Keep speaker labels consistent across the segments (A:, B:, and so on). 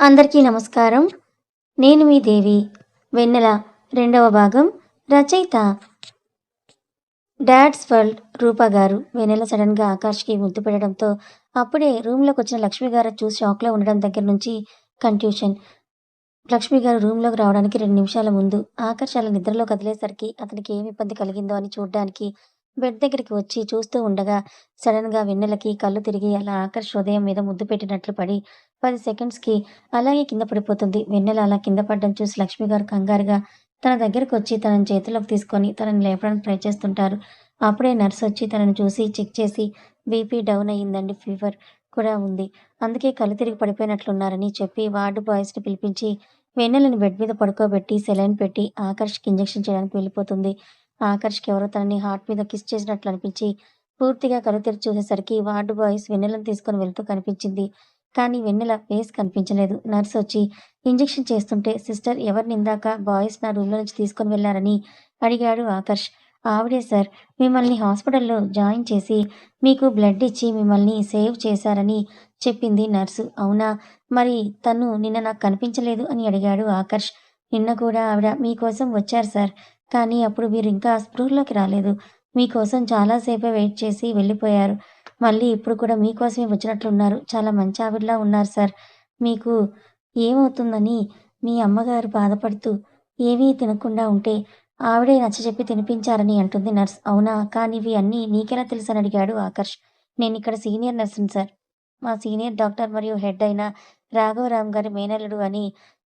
A: అందరికీ నమస్కారం. నేను మీ దేవి. వెన్నెల రెండవ భాగం రచయిత డాడ్స్ వరల్డ్ రూపా గారు వెన్నెల సడన్గా ఆకాష్కి ముద్దు పెట్టడంతో అప్పుడే రూమ్లోకి వచ్చిన లక్ష్మి గారు చూసి షాక్లో ఉండడం దగ్గర నుంచి కన్ఫ్యూషన్ లక్ష్మి గారు రూమ్లోకి రావడానికి రెండు నిమిషాల ముందు ఆకర్షాల నిద్రలో కదిలేసరికి అతనికి ఏమి ఇబ్బంది కలిగిందో అని చూడడానికి బెడ్ దగ్గరికి వచ్చి చూస్తూ ఉండగా సడన్గా వెన్నెలకి కళ్ళు తిరిగి అలా ఆకర్ష్ హృదయం మీద ముద్దు పెట్టినట్లు పడి పది సెకండ్స్కి అలాగే కింద పడిపోతుంది. వెన్నెల అలా కింద పడ్డం చూసి లక్ష్మి గారు కంగారుగా తన దగ్గరకు వచ్చి తనని చేతిలోకి తీసుకొని తనని లేపడానికి ట్రై చేస్తుంటారు. అప్పుడే నర్స్ వచ్చి తనని చూసి చెక్ చేసి బీపీ డౌన్ అయ్యిందండి ఫీవర్ కూడా ఉంది. అందుకే కళ్ళు తిరిగి పడిపోయినట్లున్నారని చెప్పి వార్డు బాయ్స్ని పిలిపించి వెన్నెలని బెడ్ మీద పడుకోబెట్టి సెలైన్ పెట్టి ఆకర్ష్కి ఇంజెక్షన్ చేయడానికి వెళ్ళిపోతుంది. ఆకర్ష్కి ఎవరో తనని హార్ట్ మీద కిస్ చేసినట్లు అనిపించి పూర్తిగా కళ్ళు తెరిచి చూసేసరికి వార్డు బాయ్స్ వెన్నెలను తీసుకొని వెళ్తూ కనిపించింది. కానీ వెన్నెల ఫేస్ కనిపించలేదు. నర్స్ వచ్చి ఇంజెక్షన్ చేస్తుంటే సిస్టర్ ఎవరిని ఇందాక బాయ్స్ నా రూమ్లో నుంచి తీసుకొని వెళ్ళారని అడిగాడు ఆకర్ష్. ఆవిడే సార్ మిమ్మల్ని హాస్పిటల్లో జాయిన్ చేసి మీకు బ్లడ్ ఇచ్చి మిమ్మల్ని సేవ్ చేశారని చెప్పింది నర్సు. అవునా? మరి తను నిన్న నాకు కనిపించలేదు అని అడిగాడు ఆకర్ష్. నిన్న కూడా ఆవిడ మీకోసం వచ్చారు సార్. కానీ అప్పుడు మీరు ఇంకా స్పృహలోకి రాలేదు. మీకోసం చాలాసేపే వెయిట్ చేసి వెళ్ళిపోయారు. మళ్ళీ ఇప్పుడు కూడా మీకోసమే వచ్చినట్లున్నారు. చాలా మంచి ఆవిడలా ఉన్నారు సార్. మీకు ఏమవుతుందని మీ అమ్మగారు బాధపడుతూ ఏమీ తినకుండా ఉంటే ఆవిడే నచ్చజెప్పి తినిపించారని అంటుంది నర్స్. అవునా? కానీ ఇవి అన్నీ నీకెలా తెలుసని అడిగాడు ఆకర్ష్. నేను ఇక్కడ సీనియర్ నర్సుని సార్. మా సీనియర్ డాక్టర్ మరియు హెడ్ అయిన రాఘవరామ్ గారి మేనల్లుడు అని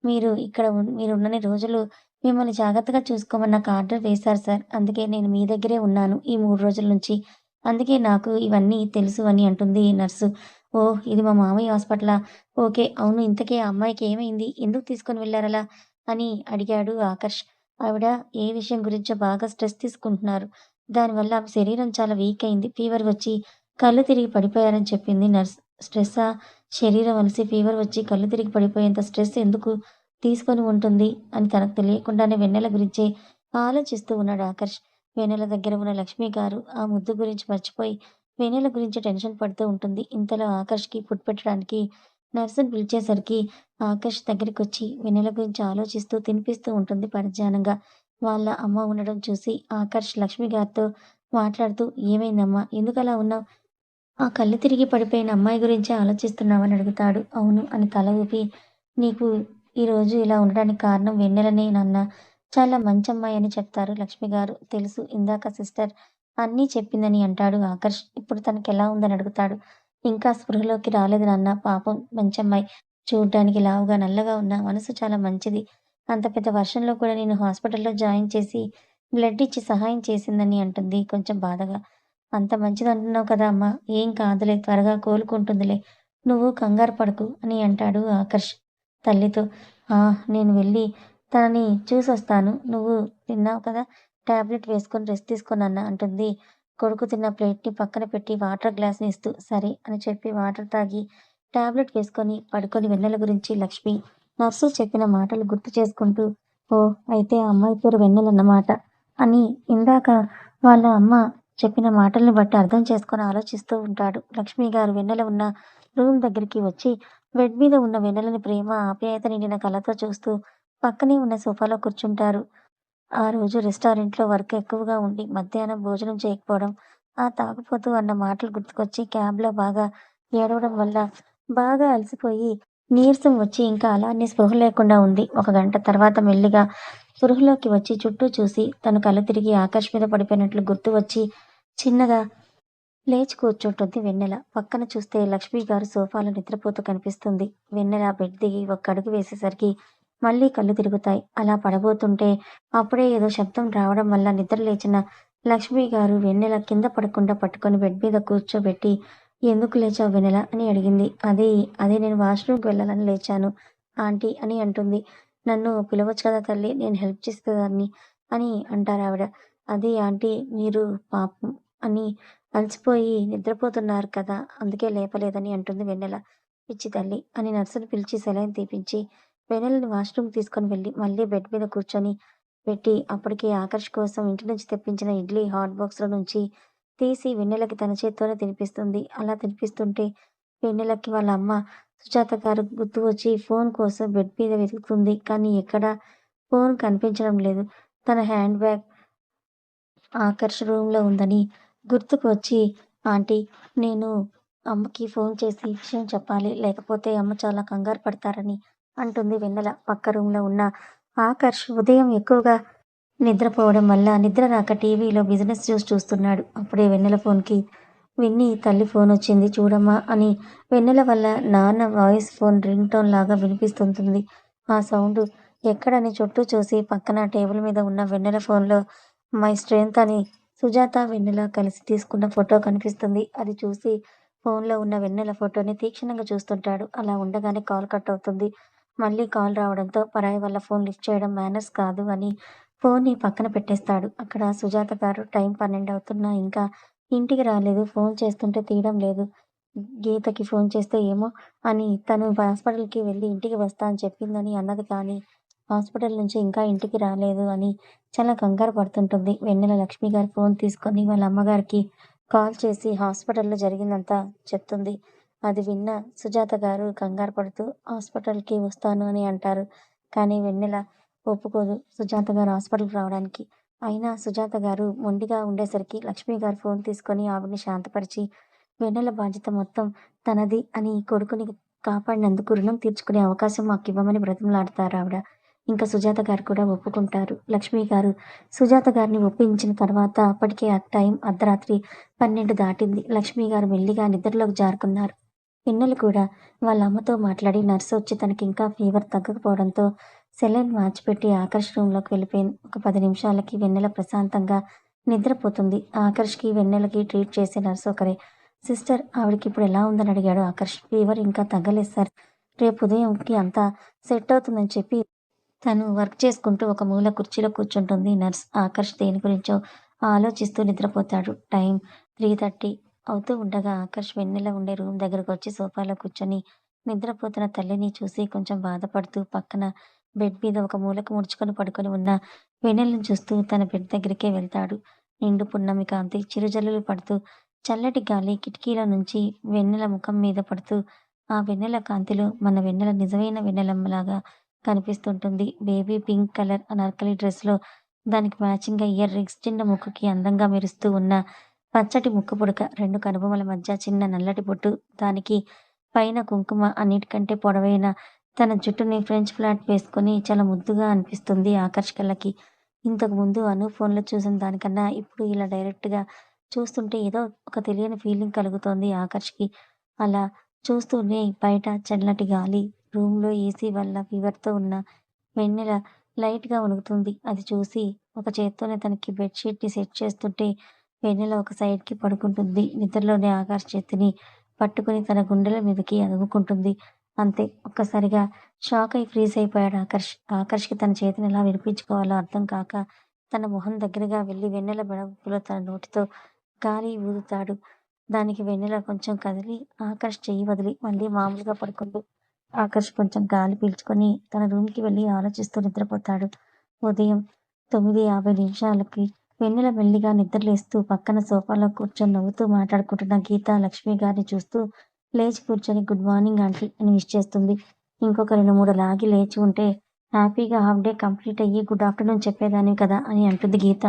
A: మీరు ఇక్కడ మీరు ఉన్నన్ని రోజులు మిమ్మల్ని జాగ్రత్తగా చూసుకోమని నాకు ఆర్డర్ వేశారు సార్. అందుకే నేను మీ దగ్గరే ఉన్నాను ఈ మూడు రోజుల నుంచి. అందుకే నాకు ఇవన్నీ తెలుసు అని అంటుంది నర్సు. ఓ ఇది మా మామయ్య హాస్పిటలా? ఓకే అవును ఇంతకే ఆ అమ్మాయికి ఏమైంది? ఎందుకు తీసుకొని వెళ్ళారలా అని అడిగాడు ఆకర్ష్. ఆవిడ ఏ విషయం గురించో బాగా స్ట్రెస్ తీసుకుంటున్నారు. దానివల్ల ఆమె శరీరం చాలా వీక్ అయింది ఫీవర్ వచ్చి కళ్ళు తిరిగి పడిపోయారని చెప్పింది నర్స్. స్ట్రెస్సా? శరీరం అలసి ఫీవర్ వచ్చి కళ్ళు తిరిగి పడిపోయేంత స్ట్రెస్ ఎందుకు? తీసుకొని ఉంటుంది అని తనకు తెలియకుండానే వెన్నెల గురించే ఆలోచిస్తూ ఉన్నాడు ఆకర్ష్. వెన్నెల దగ్గర ఉన్న లక్ష్మి గారు ఆ ముద్దు గురించి మర్చిపోయి వెన్నెల గురించి టెన్షన్ పడుతూ ఉంటుంది. ఇంతలో ఆకర్ష్కి ఫుడ్ పెట్టడానికి నర్సుని పిలిచేసరికి ఆకర్ష్ దగ్గరికి వచ్చి వెన్నెల గురించి ఆలోచిస్తూ తినిపిస్తూ ఉంటుంది పరిజ్ఞానంగా వాళ్ళ అమ్మ ఉండడం చూసి ఆకర్ష్ లక్ష్మి గారితో మాట్లాడుతూ ఏమైందమ్మా? ఎందుకు అలా ఉన్నావు? ఆ కళ్ళు తిరిగి పడిపోయిన అమ్మాయి గురించే ఆలోచిస్తున్నావని అడుగుతాడు. అవును అని తల ఊపి నీకు ఈరోజు ఇలా ఉండడానికి కారణం వెన్నెలనే నాన్న. చాలా మంచి అమ్మాయి అని చెప్తారు లక్ష్మి గారు. తెలుసు ఇందాక సిస్టర్ అన్నీ చెప్పిందని అంటాడు ఆకర్ష్. ఇప్పుడు తనకి ఎలా ఉందని అడుగుతాడు. ఇంకా స్పృహలోకి రాలేదు నాన్న. పాపం మంచి అమ్మాయి చూడ్డానికి లావుగా నల్లగా ఉన్న మనసు చాలా మంచిది. అంత పెద్ద వర్షంలో కూడా నేను హాస్పిటల్లో జాయిన్ చేసి బ్లడ్ ఇచ్చి సహాయం చేసిందని అంటుంది కొంచెం బాధగా. అంత మంచిది అంటున్నావు కదా అమ్మా. ఏం కాదులే త్వరగా కోలుకుంటుందిలే. నువ్వు కంగారు పడకు అని అంటాడు ఆకర్ష్. తల్లితో "ఆ, నేను వెళ్ళి తనని చూసొస్తాను. నువ్వు తిన్నావు కదా? టాబ్లెట్ వేసుకొని రెస్ట్ తీసుకొని అంటుంది. కొడుకు తిన్న ప్లేట్ని పక్కన పెట్టి వాటర్ గ్లాస్ని ఇస్తూ సరే అని చెప్పి వాటర్ తాగి టాబ్లెట్ వేసుకొని పడుకొని వెన్నెల గురించి లక్ష్మి నర్సు చెప్పిన మాటలు గుర్తు చేసుకుంటూ ఓ అయితే ఆ అమ్మాయి పేరు వెన్నెలన్నమాట అని ఇందాక వాళ్ళ అమ్మ చెప్పిన మాటల్ని బట్టి అర్థం చేసుకొని ఆలోచిస్తూ ఉంటాడు. లక్ష్మి గారు వెన్నెల ఉన్న రూమ్ దగ్గరికి వచ్చి బెడ్ మీద ఉన్న వెన్నెలని ప్రేమ ఆప్యాయత నిండిన కళతో చూస్తూ పక్కనే ఉన్న సోఫాలో కూర్చుంటారు. ఆ రోజు రెస్టారెంట్లో వర్క్ ఎక్కువగా ఉండి మధ్యాహ్నం భోజనం చేయకపోవడం ఆ తాగుపోతూ అన్న మాటలు గుర్తుకొచ్చి క్యాబ్లో బాగా ఏడవడం వల్ల బాగా అలసిపోయి నీరసం వచ్చి ఇంకా అలానే స్పృహ లేకుండా ఉంది. ఒక గంట తర్వాత మెల్లిగా స్పృహలోకి వచ్చి చుట్టూ చూసి తన కళ్ళు తిరిగి ఆకాశ్ మీద పడిపోయినట్లు గుర్తు వచ్చి చిన్నగా లేచి కూర్చుంటుంది వెన్నెల. పక్కన చూస్తే లక్ష్మి గారు సోఫాలో నిద్రపోతూ కనిపిస్తుంది. వెన్నెల బెడ్ దిగి ఒక్క అడుగు వేసేసరికి మళ్ళీ కళ్ళు తిరుగుతాయి. అలా పడబోతుంటే అప్పుడే ఏదో శబ్దం రావడం వల్ల నిద్ర లేచిన లక్ష్మి గారు వెన్నెల కింద పడకుండా పట్టుకొని బెడ్ మీద కూర్చోబెట్టి ఎందుకు లేచావు వెన్నెల? అని అడిగింది. అది అదే నేను వాష్రూమ్కి వెళ్ళాలని లేచాను ఆంటీ అని అంటుంది. నన్ను పిలవచ్చు కదా తల్లి నేను హెల్ప్ చేసేదాన్ని అని అంటారు ఆవిడ అది ఆంటీ మీరు పాపం అని అలసిపోయి నిద్రపోతున్నారు కదా అందుకే లేపలేదని అంటుంది వెన్నెల. పిచ్చి తల్లి అని నర్సును పిలిచి సెలైన్ తీపించి వెన్నెలని వాష్రూమ్ తీసుకొని వెళ్ళి మళ్ళీ బెడ్ మీద కూర్చొని పెట్టి అప్పటికి ఆకర్ష్ కోసం ఇంటి నుంచి తెప్పించిన ఇడ్లీ హాట్ బాక్స్లో నుంచి తీసి వెన్నెలకి తన చేత్తోనే తినిపిస్తుంది. అలా తినిపిస్తుంటే వెన్నెలకి వాళ్ళ అమ్మ సుజాత గారు గుర్తు వచ్చి ఫోన్ కోసం బెడ్ మీద వెతుకుతుంది. కానీ ఎక్కడా ఫోన్ కనిపించడం లేదు. తన హ్యాండ్ బ్యాగ్ ఆకర్ష్ రూమ్లో ఉందని గుర్తుకు వచ్చి ఆంటీ నేను అమ్మకి ఫోన్ చేసి విషయం చెప్పాలి. లేకపోతే అమ్మ చాలా కంగారు పడతారని అంటుంది వెన్నెల పక్క రూమ్లో ఉన్న ఆకర్ష్ ఉదయం ఎక్కువగా నిద్రపోవడం వల్ల నిద్ర రాక టీవీలో బిజినెస్ న్యూస్ చూస్తున్నాడు. అప్పుడే వెన్నెల ఫోన్కి విన్ని తల్లి ఫోన్ వచ్చింది చూడమ్మా అని వెన్నెల వల్ల నాన్న వాయిస్ ఫోన్ రింగ్ టోన్ లాగా వినిపిస్తుంటుంది. ఆ సౌండ్ ఎక్కడని చుట్టూ చూసి పక్కన టేబుల్ మీద ఉన్న వెన్నెల ఫోన్లో మై స్ట్రెంత్ అని సుజాత వెన్నెల కలిసి తీసుకున్న ఫోటో కనిపిస్తుంది. అది చూసి ఫోన్లో ఉన్న వెన్నెల ఫోటోని తీక్షణంగా చూస్తుంటాడు. అలా ఉండగానే కాల్ కట్ అవుతుంది. మళ్ళీ కాల్ రావడంతో పరాయి వల్ల ఫోన్ లిఫ్ట్ చేయడం మేనర్స్ కాదు అని ఫోన్ని పక్కన పెట్టేస్తాడు. అక్కడ సుజాత గారు టైం పన్నెండు అవుతున్నా ఇంకా ఇంటికి రాలేదు. ఫోన్ చేస్తుంటే తీయడం లేదు. గీతకి ఫోన్ చేస్తే ఏమో అని తను హాస్పిటల్కి వెళ్ళి ఇంటికి వస్తా అని చెప్పిందని అన్నది కానీ హాస్పిటల్ నుంచి ఇంకా ఇంటికి రాలేదు అని చాలా కంగారు పడుతుంటుంది. వెన్నెల లక్ష్మి గారు ఫోన్ తీసుకొని వాళ్ళ అమ్మగారికి కాల్ చేసి హాస్పిటల్లో జరిగిందంతా చెప్తుంది. అది విన్న సుజాత గారు కంగారు పడుతూ హాస్పిటల్కి వస్తాను అని అంటారు. కానీ వెన్నెల ఒప్పుకోదు సుజాత గారు హాస్పిటల్కి రావడానికి. అయినా సుజాత గారు మొండిగా ఉండేసరికి లక్ష్మి గారు ఫోన్ తీసుకొని ఆవిడని శాంతపరిచి వెన్నెల బాధ్యత మొత్తం తనది అని కొడుకుని కాపాడినందుకు రుణం తీర్చుకునే అవకాశం మాకు ఇవ్వమని బ్రతిమలాడతారు ఆవిడ. ఇంకా సుజాత గారు కూడా ఒప్పుకుంటారు. లక్ష్మి గారు సుజాత గారిని ఒప్పించిన తర్వాత అప్పటికే ఆ టైం అర్ధరాత్రి పన్నెండు దాటింది. లక్ష్మి గారు మెల్లిగా నిద్రలోకి జారుకున్నారు. పిన్నెలు కూడా వాళ్ళ అమ్మతో మాట్లాడి నర్సు వచ్చి తనకి ఇంకా ఫీవర్ తగ్గకపోవడంతో సెలైన్ మార్చిపెట్టి ఆకర్ష్ రూమ్లోకి వెళ్ళిపోయింది. ఒక పది నిమిషాలకి వెన్నెల ప్రశాంతంగా నిద్రపోతుంది. ఆకర్ష్కి వెన్నెలకి ట్రీట్ చేసే నర్సు ఒకరే. సిస్టర్ ఆవిడకి ఇప్పుడు ఎలా ఉందని అడిగాడు ఆకర్ష్. ఫీవర్ ఇంకా తగ్గలేదు సార్. రేపు ఉదయంకి అంతా సెట్ అవుతుందని చెప్పి తను వర్క్ చేసుకుంటూ ఒక మూల కుర్చీలో కూర్చుంటుంది. నర్స్ ఆకర్ష్ దేని గురించో ఆలోచిస్తూ నిద్రపోతాడు. టైం త్రీ థర్టీ అవుతూ ఉండగా ఆకర్ష్ వెన్నెల ఉండే రూమ్ దగ్గరకు వచ్చి సోఫాలో కూర్చొని నిద్రపోతున్న తల్లిని చూసి కొంచెం బాధపడుతూ పక్కన బెడ్ మీద ఒక మూలకు ముడుచుకొని పడుకొని ఉన్న వెన్నెలను చూస్తూ తన బెడ్ దగ్గరికే వెళ్తాడు. నిండు పున్నమి కాంతి చిరుజల్లులు పడుతూ చల్లటి గాలి కిటికీల నుంచి వెన్నెల ముఖం మీద పడుతూ ఆ వెన్నెల కాంతిలో మన వెన్నెల నిజమైన వెన్నెలమ్మలాగా కనిపిస్తుంటుంది. బేబీ పింక్ కలర్ అనార్కలి డ్రెస్లో దానికి మ్యాచింగ్గా ఇయర్ రింగ్స్ చిన్న ముక్కుకి అందంగా మెరుస్తూ ఉన్న పచ్చటి ముక్కు పుడక రెండు కనుబొమల మధ్య చిన్న నల్లటి బొట్టు దానికి పైన కుంకుమ అన్నిటికంటే పొడవైన తన జుట్టుని ఫ్రెంచ్ ఫ్లాట్ వేసుకొని చాలా ముద్దుగా అనిపిస్తుంది ఆకర్షకలకి. ఇంతకు ముందు అను ఫోన్లో చూసిన దానికన్నా ఇప్పుడు ఇలా డైరెక్ట్గా చూస్తుంటే ఏదో ఒక తెలియని ఫీలింగ్ కలుగుతోంది ఆకర్ష్కి. అలా చూస్తూనే బయట చల్లటి గాలి రూమ్లో ఏసీ వల్ల ఫీవర్తో ఉన్న వెన్నెల లైట్గా వణుకుతుంది. అది చూసి ఒక చేత్తోనే తనకి బెడ్షీట్ని సెట్ చేస్తుంటే వెన్నెల ఒక సైడ్కి పడుకుంటుంది. నిద్రలోనే ఆకాశ చేతిని పట్టుకుని తన గుండెల మీదకి అదుముకుంటుంది. అంతే ఒక్కసారిగా షాక్ అయి ఫ్రీజ్ అయిపోయాడు ఆకర్ష్. ఆకర్ష్కి తన చేతిని ఎలా వినిపించుకోవాలో అర్థం కాక తన మొహం దగ్గరగా వెళ్ళి వెన్నెల బెడపులో తన నోటితో గాలి ఊదుతాడు. దానికి వెన్నెల కొంచెం కదిలి ఆకర్ష్ చెయ్యి వదిలి మళ్ళీ మామూలుగా పడుకుంది. ఆకర్ష్ కొంచెం గాలి పీల్చుకొని తన రూమ్కి వెళ్ళి ఆలోచిస్తూ నిద్రపోతాడు. ఉదయం తొమ్మిది యాభై నిమిషాలకి వెన్నెల మెల్లిగా నిద్రలేస్తూ పక్కన సోఫాలో కూర్చొని నవ్వుతూ మాట్లాడుకుంటున్న గీత లక్ష్మి గారిని చూస్తూ లేచి కూర్చొని గుడ్ మార్నింగ్ ఆంటీ అని విష్ చేస్తుంది. ఇంకొక రెండు మూడు లాగి లేచి ఉంటే హ్యాపీగా హాఫ్ డే కంప్లీట్ అయ్యి గుడ్ ఆఫ్టర్నూన్ చెప్పేదాన్ని కదా అని అంటుంది గీత.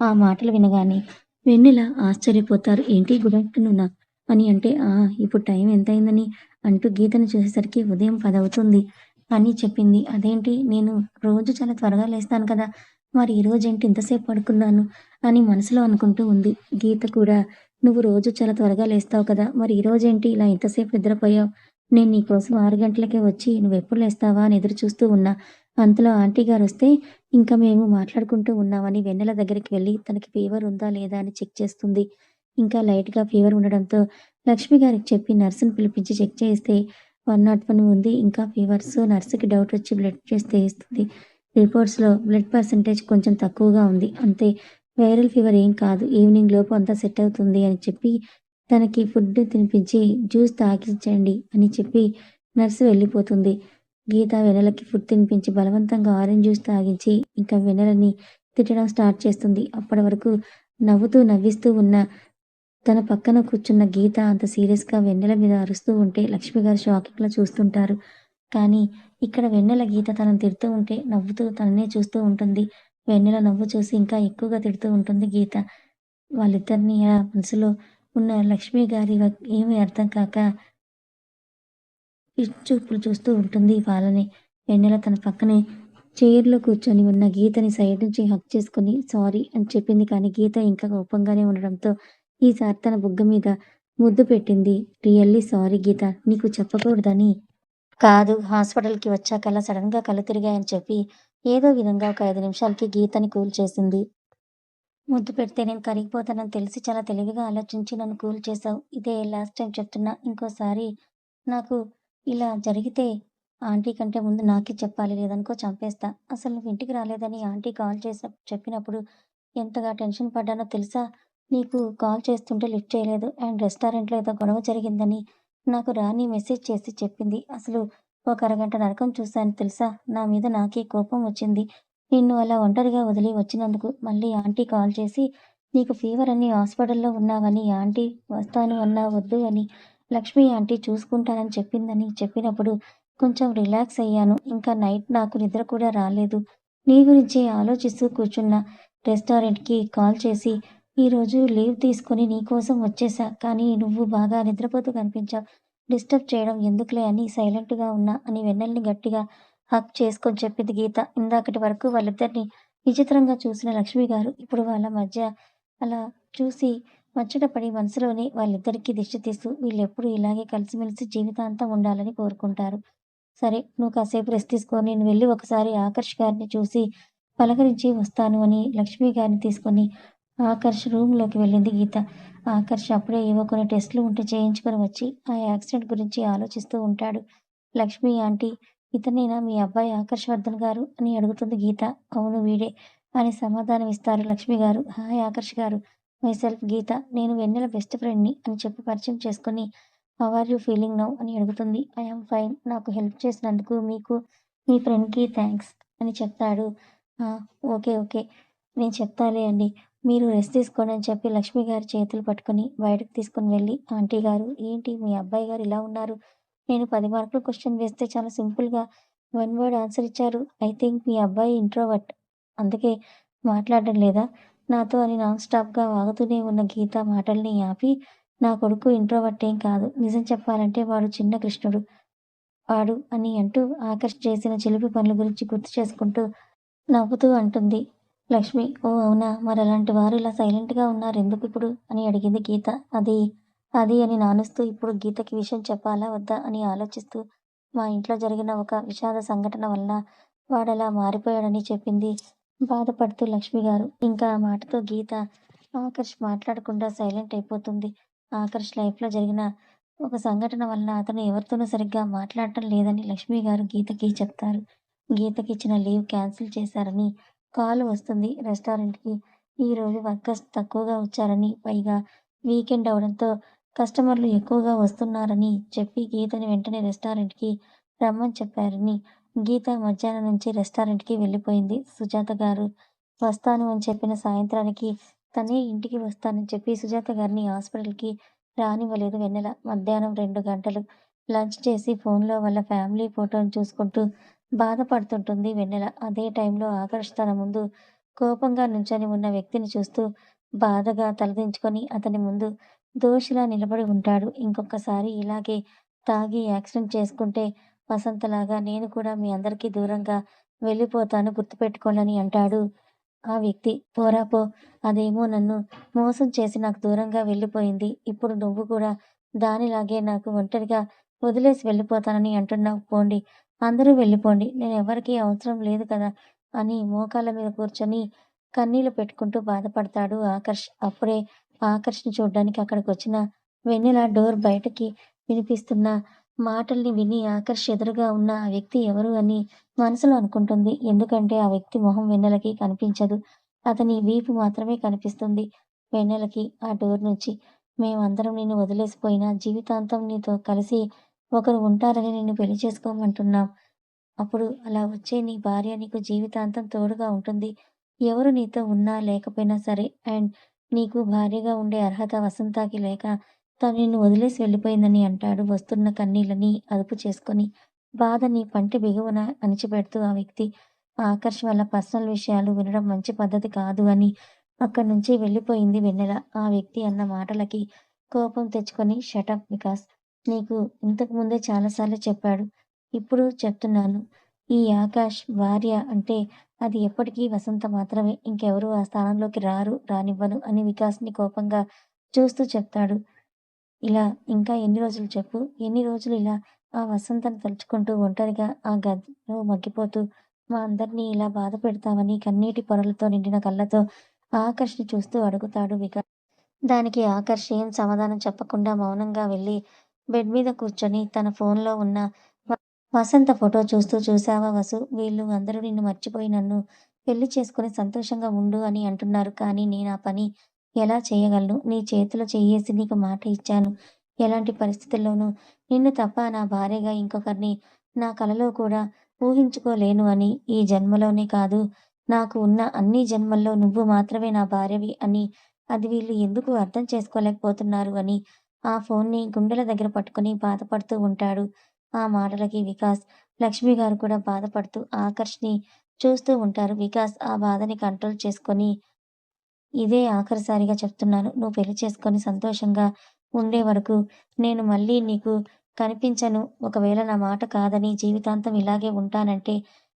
A: ఆ మాటలు వినగానే వెన్నెల ఆశ్చర్యపోతారు ఏంటి? గుడ్ ఆఫ్టర్నూనా అని అంటే ఆ ఇప్పుడు టైం ఎంత అయిందని అంటూ గీతను చూసేసరికి ఉదయం పదవుతుంది. అని చెప్పింది అదేంటి? నేను రోజు చాలా త్వరగా లేస్తాను కదా. మరి ఈరోజు ఏంటి ఇంతసేపు పడుకున్నాను? అని మనసులో అనుకుంటూ ఉంది. గీత కూడా నువ్వు రోజు చాలా త్వరగా లేస్తావు కదా. మరి ఈరోజు ఏంటి? ఇలా ఇంతసేపు నిద్రపోయావు. నేను నీకోసం ఆరు గంటలకే వచ్చి నువ్వు ఎప్పుడు లేస్తావా? అని ఎదురు చూస్తూ ఉన్నా. అంతలో ఆంటీ గారు వస్తే ఇంకా మేము మాట్లాడుకుంటూ ఉన్నామని వెన్నెల దగ్గరికి వెళ్ళి తనకి ఫీవర్ ఉందా లేదా అని చెక్ చేస్తుంది. ఇంకా లైట్గా ఫీవర్ ఉండడంతో లక్ష్మి గారికి చెప్పి నర్సును పిలిపించి చెక్ చేస్తే వన్ నాట్ వన్ ఉంది. ఇంకా ఫీవర్స్ నర్సుకి డౌట్ వచ్చి బ్లడ్ చేస్తే ఇస్తుంది రిపోర్ట్స్లో బ్లడ్ పర్సంటేజ్ కొంచెం తక్కువగా ఉంది. అంతే వైరల్ ఫీవర్ ఏం కాదు. ఈవినింగ్ లోపు అంతా సెట్ అవుతుంది అని చెప్పి తనకి ఫుడ్ తినిపించి జ్యూస్ తాగించండి అని చెప్పి నర్సు వెళ్ళిపోతుంది. గీత వెనలకి ఫుడ్ తినిపించి బలవంతంగా ఆరెంజ్ జ్యూస్ తాగించి ఇంకా వెనలని తిట్టడం స్టార్ట్ చేస్తుంది. అప్పటి వరకు నవ్వుతూ నవ్విస్తూ ఉన్న తన పక్కన కూర్చున్న గీత అంత సీరియస్‌గా వెన్నెల మీద అరుస్తూ ఉంటే లక్ష్మి గారు షాకింగ్‌గా చూస్తుంటారు. కానీ ఇక్కడ వెన్నెల గీత తనను తిడుతూ ఉంటే నవ్వుతూ తననే చూస్తూ ఉంటుంది. వెన్నెల నవ్వు చూసి ఇంకా ఎక్కువగా తిడుతూ ఉంటుంది గీత. వాళ్ళిద్దరిని ఆ మనసులో ఉన్న లక్ష్మి గారి ఏమీ అర్థం కాక చూపులు చూస్తూ ఉంటుంది వాళ్ళని. వెన్నెల తన పక్కనే చైర్‌లో కూర్చొని ఉన్న గీతని సైడ్ నుంచి హక్ చేసుకొని సారీ అని చెప్పింది కానీ గీత ఇంకా కోపంగానే ఉండడంతో ఈసారి తన బుగ్గ మీద ముద్దు పెట్టింది. Really sorry Geetha. నీకు చెప్పకూడదని కాదు. హాస్పిటల్‌కి వచ్చాకలా సడన్గా కళ్ళు తిరిగాయని చెప్పి ఏదో విధంగా ఒక ఐదు నిమిషాలకి గీతని కూల్ చేసింది. ముద్దు పెడితే నేను కరిగిపోతానని తెలిసి చాలా తెలివిగా ఆలోచించి నన్ను కూల్ చేశావు. ఇదే లాస్ట్ టైం చెప్తున్నా. ఇంకోసారి నాకు ఇలా జరిగితే ఆంటీ కంటే ముందు నాకే చెప్పాలి. లేదనుకో చంపేస్తా. అసలు నువ్వు ఇంటికి రాలేదని ఆంటీ కాల్ చేసి చెప్పినప్పుడు ఎంతగా టెన్షన్ పడ్డానో తెలుసా? నీకు కాల్ చేస్తుంటే లిఫ్ట్ చేయలేదు. అండ్ రెస్టారెంట్‌లో ఏదో గొడవ జరిగిందని నాకు రాణి మెసేజ్ చేసి చెప్పింది. అసలు ఒక అరగంట నరకం చూశాను తెలుసా? నా మీద నాకే కోపం వచ్చింది. నిన్ను అలా ఒంటరిగా వదిలి వచ్చినందుకు. మళ్ళీ ఆంటీ కాల్ చేసి నీకు ఫీవర్ అని హాస్పిటల్‌లో ఉన్నావని ఆంటీ వస్తాను అన్నా వద్దు అని లక్ష్మి ఆంటీ చూసుకుంటానని చెప్పిందని చెప్పినప్పుడు కొంచెం రిలాక్స్ అయ్యాను. ఇంకా నైట్ నాకు నిద్ర కూడా రాలేదు. నీ గురించే ఆలోచిస్తూ కూర్చున్న రెస్టారెంట్‌కి కాల్ చేసి ఈరోజు లీవ్ తీసుకొని నీకోసం వచ్చేసా కానీ నువ్వు బాగా నిద్రపోతూ కనిపించావు. డిస్టర్బ్ చేయడం ఎందుకులే అని సైలెంట్‌గా ఉన్నా అని వెన్నెల్ని గట్టిగా హక్ చేసుకొని చెప్పింది గీత. ఇందాకటి వరకు వాళ్ళిద్దరిని విచిత్రంగా చూసిన లక్ష్మి గారు ఇప్పుడు వాళ్ళ మధ్య అలా చూసి మచ్చటపడి మనసులోనే వాళ్ళిద్దరికీ దిష్టి తీస్తూ వీళ్ళెప్పుడూ ఇలాగే కలిసిమెలిసి జీవితాంతం ఉండాలని కోరుకుంటారు. సరే నువ్వు కాసేపు రెస్ట్ తీసుకొని నేను వెళ్ళి ఒకసారి ఆకర్ష్ గారిని చూసి పలకరించి వస్తాను అని లక్ష్మి గారిని తీసుకొని ఆకర్ష్ రూమ్‌లోకి వెళ్ళింది గీత. ఆకర్ష్ అప్పుడే ఏవో కొన్ని టెస్ట్‌లు ఉంటే చేయించుకొని వచ్చి ఆ యాక్సిడెంట్ గురించి ఆలోచిస్తూ ఉంటాడు. లక్ష్మి ఆంటీ ఇతనేనా మీ అబ్బాయి ఆకర్షవర్ధన్ గారు? అని అడుగుతుంది గీత. అవును వీడే అని సమాధానం ఇస్తారు లక్ష్మి గారు. హాయ్ ఆకర్ష్ గారు. మైసెల్ఫ్ గీత. నేను వెన్నెల బెస్ట్ ఫ్రెండ్‌ని అని చెప్పి పరిచయం చేసుకుని ఆర్ యూ ఫీలింగ్ నౌ? అని అడుగుతుంది. I am fine. నాకు హెల్ప్ చేసినందుకు మీకు, మీ ఫ్రెండ్‌కి థ్యాంక్స్ అని చెప్తాడు. ఓకే. ఓకే. నేను చెప్తాలే అండి. మీరు రెస్ట్ తీసుకోండి అని చెప్పి లక్ష్మి గారి చేతులు పట్టుకొని బయటకు తీసుకొని వెళ్ళి ఆంటీ గారు ఏంటి మీ అబ్బాయి గారు ఇలా ఉన్నారు? నేను పది మార్కులు క్వశ్చన్ వేస్తే చాలా సింపుల్‌గా వన్ వర్డ్ ఆన్సర్ ఇచ్చారు. ఐ థింక్ మీ అబ్బాయి ఇంట్రోవర్ట్. అందుకే మాట్లాడడం లేదా? నాతో అని నాన్ స్టాప్‌గా వాగుతూనే ఉన్న గీత మాటల్ని ఆపి నా కొడుకు ఇంట్రోవర్ట్ ఏం కాదు. నిజం చెప్పాలంటే వాడు చిన్న కృష్ణుడు. వాడు అని అంటూ ఆకర్ష్ చేసిన చిలిపి పనుల గురించి గుర్తు చేసుకుంటూ నవ్వుతూ అంటుంది లక్ష్మి. ఓ అవునా? మరి అలాంటి వారు ఇలా సైలెంట్‌గా ఉన్నారు ఎందుకు ఇప్పుడు అని అడిగింది గీత. అది అది అని నానుస్తూ ఇప్పుడు గీతకి విషయం చెప్పాలా? వద్దా? అని ఆలోచిస్తూ మా ఇంట్లో జరిగిన ఒక విషాద సంఘటన వల్ల వాడలా మారిపోయాడని చెప్పింది బాధపడుతూ లక్ష్మి గారు. ఇంకా ఆ మాటతో గీత, ఆకర్ష్ మాట్లాడకుండా సైలెంట్ అయిపోతుంది. ఆకర్ష్ లైఫ్‌లో జరిగిన ఒక సంఘటన వలన అతను ఎవరితోనూ సరిగ్గా మాట్లాడటం లేదని లక్ష్మి గారు గీతకి చెప్తారు. గీతకి ఇచ్చిన లీవ్ క్యాన్సిల్ చేశారని కాల్ వస్తుంది రెస్టారెంట్‌కి. ఈరోజు వర్కర్స్ తక్కువగా వచ్చారని, పైగా వీకెండ్ అవడంతో కస్టమర్లు ఎక్కువగా వస్తున్నారని చెప్పి గీతని వెంటనే రెస్టారెంట్‌కి రమ్మని చెప్పారని గీత మధ్యాహ్నం నుంచి రెస్టారెంట్‌కి వెళ్ళిపోయింది. సుజాత గారు వస్తాను అని చెప్పిన సాయంత్రానికి తనే ఇంటికి వస్తానని చెప్పి సుజాత గారిని హాస్పిటల్‌కి రానివ్వలేదు వెన్నెల. మధ్యాహ్నం రెండు గంటలు లంచ్ చేసి ఫోన్‌లో వాళ్ళ ఫ్యామిలీ ఫోటోని చూసుకుంటూ బాధపడుతుంటుంది వెన్నెల. అదే టైంలో ఆకర్ష్ తన ముందు కోపంగా నుంచొని ఉన్న వ్యక్తిని చూస్తూ బాధగా తలదించుకొని అతని ముందు దోషిలా నిలబడి ఉంటాడు. ఇంకొకసారి ఇలాగే తాగి యాక్సిడెంట్ చేసుకుంటే వసంతలాగా నేను కూడా మీ అందరికీ దూరంగా వెళ్ళిపోతాను గుర్తుపెట్టుకోనని అంటాడు ఆ వ్యక్తి. పోరా పో! అదేమో నన్ను మోసం చేసి నాకు దూరంగా వెళ్ళిపోయింది. ఇప్పుడు నువ్వు కూడా దానిలాగే నాకు ఒంటరిగా వదిలేసి వెళ్ళిపోతానని అంటున్నావు. పోండి. అందరూ వెళ్ళిపోండి. నేను ఎవరికీ అవసరం లేదు కదా! అని మోకాళ్ళ మీద కూర్చొని కన్నీళ్ళు పెట్టుకుంటూ బాధపడతాడు ఆకర్ష్. అప్పుడే ఆకర్ష్‌ని అక్కడికి వచ్చిన వెన్నెల డోర్ బయటకి వినిపిస్తున్న మాటల్ని విని ఆకర్ష్ ఎదురుగా ఉన్న ఆ వ్యక్తి ఎవరు అని మనసులో అనుకుంటుంది. ఎందుకంటే ఆ వ్యక్తి మొహం వెన్నెలకి కనిపించదు. అతని వీపు మాత్రమే కనిపిస్తుంది వెన్నెలకి ఆ డోర్ నుంచి. మేమందరం నిన్ను వదిలేసిపోయినా జీవితాంతం నీతో కలిసి ఒకరు ఉంటారని నిన్ను పెళ్ళి చేసుకోమంటున్నాం. అప్పుడు అలా వచ్చే నీ భార్య నీకు జీవితాంతం తోడుగా ఉంటుంది. ఎవరు నీతో ఉన్నా లేకపోయినా సరే. అండ్ నీకు భార్యగా ఉండే అర్హత వసంతకి లేక తను నిన్ను వదిలేసి వెళ్ళిపోయిందని అంటాడు వస్తున్న కన్నీళ్ళని అదుపు చేసుకొని బాధని పంటి బిగువున అణిచిపెడుతూ ఆ వ్యక్తి ఆకర్ష్ వల్ల పర్సనల్ విషయాలు వినడం మంచి పద్ధతి కాదు అని అక్కడి నుంచి వెళ్ళిపోయింది వెన్నెల ఆ వ్యక్తి అన్న మాటలకి కోపం తెచ్చుకొని షటప్ వికాస్ నీకు ఇంతకు ముందే చాలాసార్లు చెప్పాడు. ఇప్పుడు చెప్తున్నాను. ఈ ఆకాష్ భార్య అంటే అది ఎప్పటికీ వసంత మాత్రమే. ఇంకెవరూ ఆ స్థానంలోకి రారు రానివ్వను అని వికాస్ని కోపంగా చూస్తూ చెప్తాడు. ఇలా ఇంకా ఎన్ని రోజులు చెప్పు? ఎన్ని రోజులు ఇలా ఆ వసంతను తలుచుకుంటూ ఒంటరిగా ఆ గదిలో మగ్గిపోతూ మా అందరినీ ఇలా బాధ పెడతామని కన్నీటి పొరలతో నిండిన కళ్ళతో ఆకర్ష్ని చూస్తూ అడుగుతాడు వికాస్ దానికి ఆకర్ష్ ఏం సమాధానం చెప్పకుండా మౌనంగా వెళ్ళి బెడ్ మీద కూర్చొని తన ఫోన్లో ఉన్న వసంత ఫోటో చూస్తూ చూసావా వసు? వీళ్ళు అందరూ నిన్ను మర్చిపోయి నన్ను పెళ్ళి చేసుకుని సంతోషంగా ఉండు అని అంటున్నారు కానీ నేను ఆ పని ఎలా చేయగలను? నీ చేతిలో చేయేసి నీకు మాట ఇచ్చాను. ఎలాంటి పరిస్థితుల్లోనూ నిన్ను తప్ప నా భార్యగా ఇంకొకరిని నా కలలో కూడా ఊహించుకోలేను అని ఈ జన్మలోనే కాదు నాకు ఉన్న అన్ని జన్మల్లో నువ్వు మాత్రమే నా భార్యవి అని అది వీళ్ళు ఎందుకు అర్థం చేసుకోలేకపోతున్నారు అని ఆ ఫోన్ని గుండెల దగ్గర పట్టుకుని బాధపడుతూ ఉంటాడు. ఆ మాటలకి వికాస్ లక్ష్మి గారు కూడా బాధపడుతూ ఆకర్ష్ని చూస్తూ ఉంటారు. వికాస్ ఆ బాధని కంట్రోల్ చేసుకొని ఇదే ఆఖరిసారిగా చెప్తున్నాను. నువ్వు పెళ్ళి చేసుకొని సంతోషంగా ఉండే వరకు నేను మళ్ళీ నీకు కనిపించను. ఒకవేళ నా మాట కాదని జీవితాంతం ఇలాగే ఉంటానంటే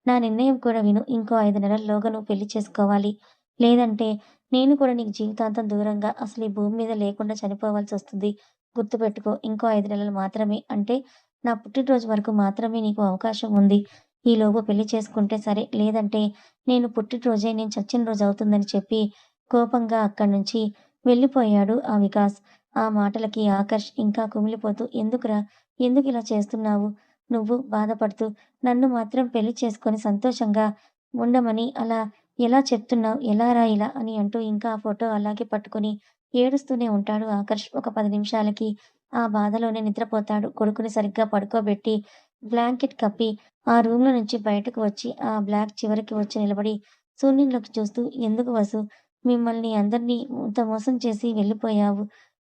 A: నా నిర్ణయం కూడా విను. ఇంకో ఐదు నెలల్లోగా నువ్వు పెళ్ళి చేసుకోవాలి. లేదంటే నేను కూడా నీకు జీవితాంతం దూరంగా అసలు ఈ భూమి మీద లేకుండా చనిపోవాల్సి వస్తుంది. గుర్తుపెట్టుకో. ఇంకో ఐదు నెలలు మాత్రమే. అంటే నా పుట్టినరోజు వరకు మాత్రమే నీకు అవకాశం ఉంది. ఈలోపు పెళ్ళి చేసుకుంటే సరే. లేదంటే నేను పుట్టినరోజే నేను చచ్చిన రోజు అవుతుందని చెప్పి కోపంగా అక్కడి నుంచి వెళ్ళిపోయాడు ఆ వికాస్. ఆ మాటలకి ఆకర్ష్ ఇంకా కుమిలిపోతూ ఎందుకురా? ఎందుకు ఇలా చేస్తున్నావు? నువ్వు బాధపడుతూ నన్ను మాత్రం పెళ్ళి చేసుకొని సంతోషంగా ఉండమని అలా ఎలా చెప్తున్నావు? ఎలా రా ఇలా అని అంటూ ఇంకా ఆ ఫోటో అలాగే పట్టుకొని ఏడుస్తూనే ఉంటాడు. ఆకర్ష్ ఒక పది నిమిషాలకి ఆ బాధలోనే నిద్రపోతాడు. కొడుకుని సరిగ్గా పడుకోబెట్టి బ్లాంకెట్ కప్పి ఆ రూమ్లో నుంచి బయటకు వచ్చి ఆ బ్లాక్ చివరికి వచ్చి నిలబడి శూన్యంలోకి చూస్తూ ఎందుకు వసు? మిమ్మల్ని అందరినీ ఇంత మోసం చేసి వెళ్ళిపోయావు?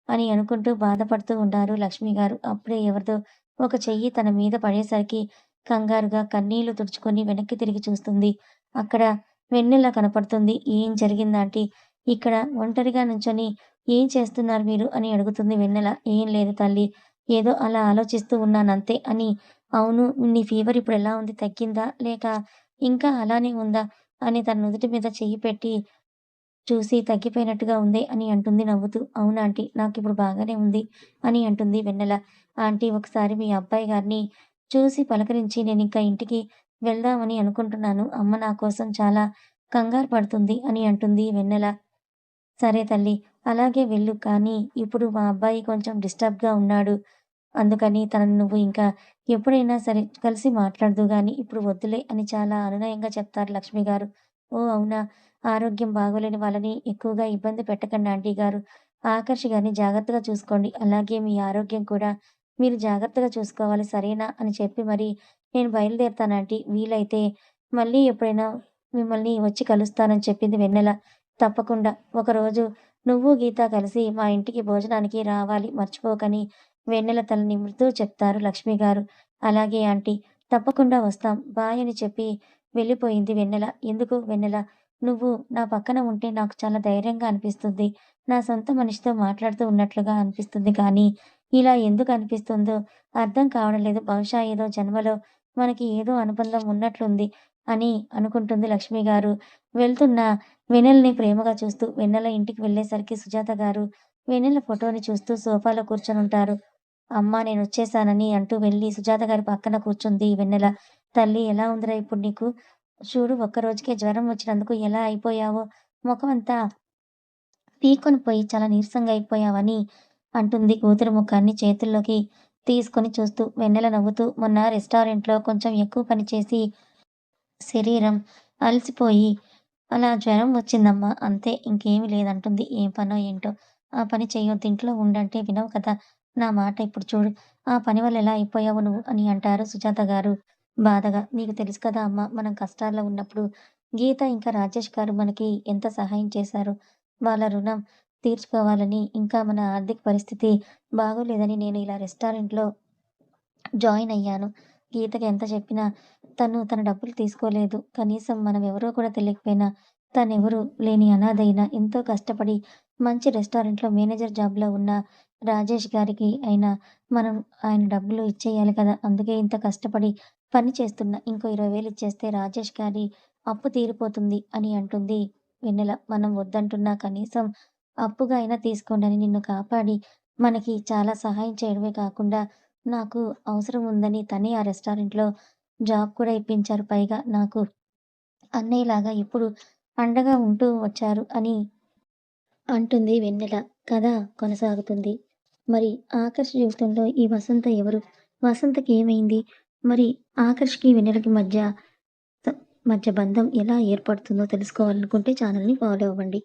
A: అని అనుకుంటూ బాధపడుతూ ఉంటారు లక్ష్మి గారు. అప్పుడే ఎవరిదో ఒక చెయ్యి తన మీద పడేసరికి కంగారుగా కన్నీళ్ళు తుడుచుకొని వెనక్కి తిరిగి చూస్తుంది. అక్కడ వెన్నెల కనపడుతుంది. ఏం జరిగిందంటే ఇక్కడ ఒంటరిగా నుంచొని ఏం చేస్తున్నారు మీరు? అని అడుగుతుంది వెన్నెల. ఏం లేదు తల్లి. ఏదో అలా ఆలోచిస్తూ ఉన్నానంతే అని. అవును నీ ఫీవర్ ఇప్పుడు ఎలా ఉంది? తగ్గిందా? లేక ఇంకా అలానే ఉందా? అని తన నుదుటి మీద చెయ్యి పెట్టి చూసి తగ్గిపోయినట్టుగా ఉంది అని అంటుంది నవ్వుతూ. అవును ఆంటీ నాకు ఇప్పుడు బాగానే ఉంది అని అంటుంది వెన్నెల. ఆంటీ ఒకసారి మీ అబ్బాయి గారిని చూసి పలకరించి నేను ఇంకా ఇంటికి వెళ్దామని అనుకుంటున్నాను. అమ్మ నా కోసం చాలా కంగారు పడుతుంది అని అంటుంది వెన్నెల. సరే తల్లి అలాగే వెళ్ళు. కానీ ఇప్పుడు మా అబ్బాయి కొంచెం డిస్టర్బ్గా ఉన్నాడు. అందుకని తనను నువ్వు ఇంకా ఎప్పుడైనా సరే కలిసి మాట్లాడదు కానీ ఇప్పుడు వద్దులే అని చాలా అనునయంగా చెప్తారు లక్ష్మి గారు. ఓ అవునా? ఆరోగ్యం బాగోలేని వాళ్ళని ఎక్కువగా ఇబ్బంది పెట్టకండి ఆంటీ గారు. ఆకర్షి గారిని జాగ్రత్తగా చూసుకోండి. అలాగే మీ ఆరోగ్యం కూడా మీరు జాగ్రత్తగా చూసుకోవాలి సరేనా? అని చెప్పి మరి నేను బయలుదేరుతాను ఆంటీ. వీలైతే మళ్ళీ ఎప్పుడైనా మిమ్మల్ని వచ్చి కలుస్తానని చెప్పింది వెన్నెల. తప్పకుండా. ఒకరోజు నువ్వు గీత కలిసి మా ఇంటికి భోజనానికి రావాలి మర్చిపోకని వెన్నెల తల నిమురుతూ చెప్తారు లక్ష్మి గారు. అలాగే ఆంటీ తప్పకుండా వస్తాం. బాయ్ అని చెప్పి వెళ్ళిపోయింది వెన్నెల. ఎందుకు వెన్నెల? నువ్వు నా పక్కన ఉంటే నాకు చాలా ధైర్యంగా అనిపిస్తుంది. నా సొంత మనిషితో మాట్లాడుతూ ఉన్నట్లుగా అనిపిస్తుంది కానీ ఇలా ఎందుకు అనిపిస్తుందో అర్థం కావడం లేదు. బహుశా ఏదో జన్మలో మనకి ఏదో అనుబంధం ఉన్నట్లుంది. అని అనుకుంటుంది లక్ష్మి గారు. వెళ్తున్న వెన్నెలని ప్రేమగా చూస్తూ వెన్నెల ఇంటికి వెళ్ళేసరికి సుజాత గారు వెన్నెల ఫోటోని చూస్తూ సోఫాలో కూర్చొని ఉంటారు అమ్మా నేను వచ్చేసానని అంటూ వెళ్ళి సుజాత గారి పక్కన కూర్చుంది వెన్నెల. తల్లి ఎలా ఉందిరా ఇప్పుడు నీకు? చూడు ఒక్క రోజుకే జ్వరం వచ్చినందుకు ఎలా అయిపోయావో? ముఖం అంతా పీక్కొని పోయి చాలా నీరసంగా అయిపోయావని అంటుంది కూతురు ముఖాన్ని చేతుల్లోకి తీసుకొని చూస్తూ వెన్నెల నవ్వుతూ మొన్న రెస్టారెంట్లో కొంచెం ఎక్కువ పని చేసి శరీరం అలసిపోయి అలా జ్వరం వచ్చిందమ్మా అంతే ఇంకేమీ లేదంటుంది. ఏం పనో ఏంటో? ఆ పని చేయొద్దు ఇంట్లో ఉండంటే వినవు కదా. నా మాట ఇప్పుడు చూడు. ఆ పని వల్ల ఎలా అయిపోయావు నువ్వు? అని అంటారు సుజాత గారు. బాధగా నీకు తెలుసు కదా అమ్మా మనం కష్టాల్లో ఉన్నప్పుడు గీత ఇంకా రాజేష్ గారు మనకి ఎంత సహాయం చేశారు? వాళ్ళ రుణం తీర్చుకోవాలని ఇంకా మన ఆర్థిక పరిస్థితి బాగోలేదని నేను ఇలా రెస్టారెంట్‌లో జాయిన్ అయ్యాను. గీతకి ఎంత చెప్పినా తను తన డబ్బులు తీసుకోలేదు. కనీసం మనం ఎవరో కూడా తెలియకపోయినా తనెవరు లేని అనాథైన ఎంతో కష్టపడి మంచి రెస్టారెంట్‌లో మేనేజర్ జాబ్‌లో ఉన్న రాజేష్ గారికి అయినా మనం ఆయన డబ్బులు ఇచ్చేయాలి కదా! అందుకే ఇంత కష్టపడి పని చేస్తున్న ఇంకో ఇరవై వేలు ఇచ్చేస్తే రాజేష్ గారి అప్పు తీరిపోతుంది అని అంటుంది వెన్నెల. మనం వద్దంటున్నా కనీసం అప్పుగా అయినా తీసుకోండి అని నిన్ను కాపాడి మనకి చాలా సహాయం చేయడమే కాకుండా నాకు అవసరం ఉందని తనే ఆ రెస్టారెంట్‌లో జాబ్ కూడా ఇప్పించారు. పైగా నాకు అన్నయ్యలాగా ఎప్పుడు అండగా ఉంటూ వచ్చారు అని అంటుంది వెన్నెల. కథ కొనసాగుతుంది. మరి ఆకర్ష్ జీవితంలో ఈ వసంత ఎవరు? వసంతకి ఏమైంది? మరి ఆకర్ష్‌కి, వెన్నెలకి మధ్య మధ్య బంధం ఎలా ఏర్పడుతుందో తెలుసుకోవాలనుకుంటే ఛానల్‌ని ఫాలో అవ్వండి.